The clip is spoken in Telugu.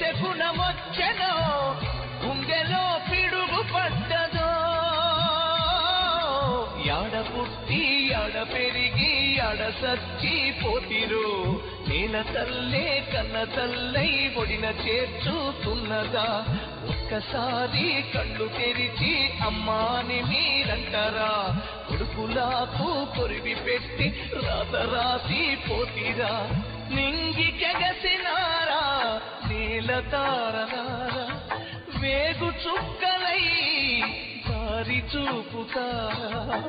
శకునమొచ్చెనో గుండెలో పిడుగు పడ్డదో యాడ పుట్టి యాడ పెరిగి యాడ సచ్చి పోతిరు. నేల తల్లే కన్న తల్లై ఒడిన చేర్చుతున్నదా. ఒక్కసారి కళ్ళు తెరిచి అమ్మాని మీరంటారా. కొడుకులాకు కొరివి పెట్టి రాసి పోతిరా నింగి కెగసినారా నేల తారనారా వేగు చుక్కలై దారి చూపుతారా?